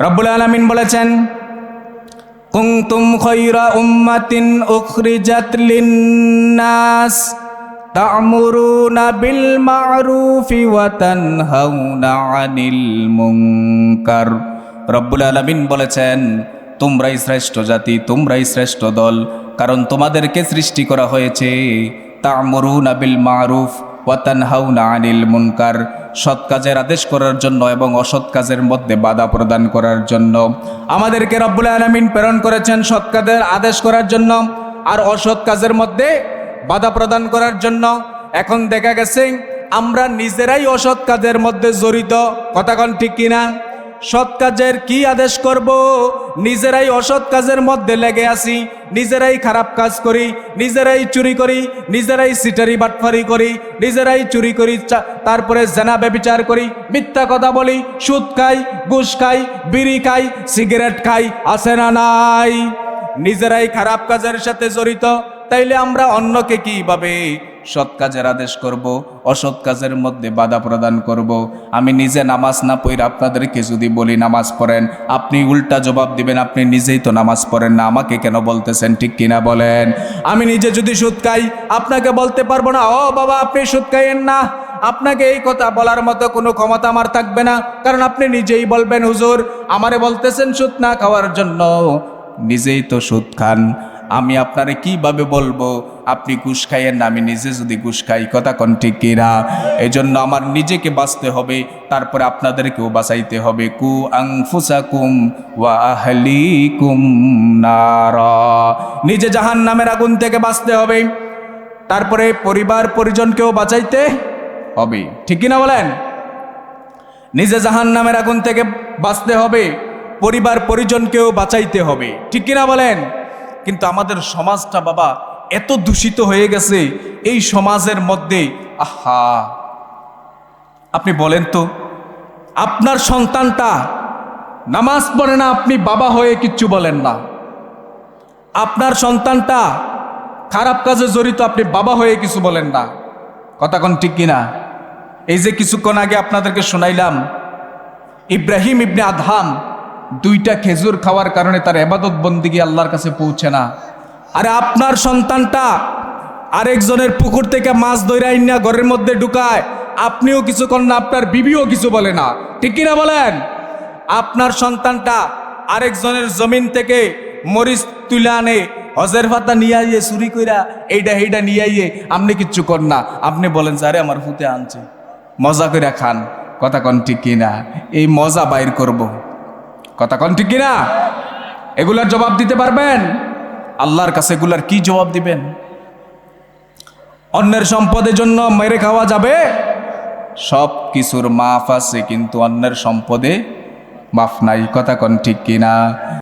রব্বুল আলমিন বলেছেন কুংতুম খৈরা উম্মাতিন উখরিজাত লিন্নাস তা'মুরুনা বিল মা'রুফি ওয়া তানহাউনা আনিল মুনকার। রব্বুল আলামিন বলেছেন, তোমরাই শ্রেষ্ঠ জাতি, তোমরাই শ্রেষ্ঠ দল, কারণ তোমাদেরকে সৃষ্টি করা হয়েছে তা'মুরুনা বিল মা'রুফ ওয়া হাউনা আনিল মুনকার, সৎ কাজের আদেশ করার জন্য এবং অসৎ কাজের মধ্যে বাধা প্রদান করার জন্য। আমাদেরকে রব্বুল আলামিন প্রেরণ করেছেন সৎ কাজের আদেশ করার জন্য আর অসৎ কাজের মধ্যে বাধা প্রদান করার জন্য। এখন দেখা গেছে, আমরা নিজেরাই অসৎ কাজের মধ্যে জড়িত। কথাক্ষণ ঠিক কিনা? সৎ কাজের কি আদেশ করব? নিজেরাই অসৎ কাজের মধ্যে লেগে আসি নিজেরাই খারাপ কাজ করি, নিজেরাই চুরি করি, নিজেরাই সিটারি বাটফারি করি, নিজেরাই চুরি করি তারপরে জেনা ব্যবিচার করি, মিথ্যা কথা বলি, সুদ খাই, ঘুষ খাই, বিড়ি খাই, সিগারেট খাই, আছে না নাই? নিজেরাই খারাপ কাজের সাথে জড়িত তাইলে আমরা অন্যকে কীভাবে সৎ কাজের আদেশ করব, অসৎ কাজের মধ্যে বাধা প্রদান করব? আমি নিজে নামাজ না পড়ে আপনাদেরকে যদি বলি নামাজ পড়েন, আপনি উল্টা জবাব দিবেন, আপনি নিজেই তো নামাজ পড়েন না, আমাকে কেন বলতেছেন, ঠিক কিনা বলেন? আমি নিজে যদি সুদ খাই, আপনাকে বলতে পারব না, ও বাবা, আপনি সুদ খাইয়েন না। আপনাকে এই কথা বলার মতো কোনো ক্ষমতা আমার থাকবে না, কারণ আপনি নিজেই বলবেন, হুজুর, আমারে বলতেছেন সুদ না খাওয়ার জন্য। নিজেই তো সুদ খান। আমি আপনারে কীভাবে বলব? আপনি ঘুষ খাইয়েন না, আমি নিজে যদি ঘুষ খাই, কথা কন ঠিক কিনা এই জন্য আমার নিজেকে বাঁচতে হবে, তারপরে আপনাদেরকেও বাঁচাইতে হবে। কু আংফুসাকুম ওয়া আহলিকুম নারা। নিজে জাহান নামের আগুন থেকে বাঁচতে হবে, তারপরে পরিবার পরিজনকেও বাঁচাইতে হবে। ঠিক কিনা বলেন? নিজে জাহান নামের আগুন থেকে বাঁচতে হবে, পরিবার পরিজনকেও বাঁচাইতে হবে। ঠিক কিনা বলেন? কিন্তু আমাদের সমাজটা বাবা এত দূষিত হয়ে গেছে, এই সমাজের মধ্যে, আহা। আপনি বলেন তো, আপনার সন্তানটা নামাজ পড়ে না, আপনি বাবা হয়ে কিচ্ছু বলেন না। আপনার সন্তানটা খারাপ কাজে জড়িত, আপনি বাবা হয়ে কিছু বলেন না। কথা কোন ঠিক কিনা? এই যে কিছুক্ষণ আগে আপনাদেরকে শোনাইলাম, ইব্রাহিম ইবনে আদহাম দুইটা খেজুর খাওয়ার কারণে তার এবাদত বন্দিগি আল্লাহর কাছে পৌঁছে না। আরে আপনার সন্তানটা আরেকজনের পুকুর থেকে মাছ ধরে না ঘরের মধ্যে ঢুকায়, আপনিও কিছু করেন না, আপনার বিবিও কিছু বলে না। ঠিক কিনা বলেন? আপনার সন্তানটা আরেকজনের জমিন থেকে মরিচ তুলে আনে, হজের ভাতা নিয়ে আইয়ে, চুরি কইরা এইটা এইটা নিয়ে আইয়ে, আপনি কিচ্ছু কর না। আপনি বলেন যে, আরে আমার ফুতে আনছে, মজা কইরা খান। কথা কন ঠিক কিনা? এই মজা বাইর করব। কথা কন ঠিক কিনা? এগুলার জবাব দিতে পারবেন? আল্লাহর কাছে এগুলার কি জবাব দিবেন? অন্যের সম্পদের জন্য মেরে খাওয়া যাবে? সব কিছুর মাফ আছে, কিন্তু অন্যের সম্পদে মাফ নাই। কথা কন ঠিক কিনা?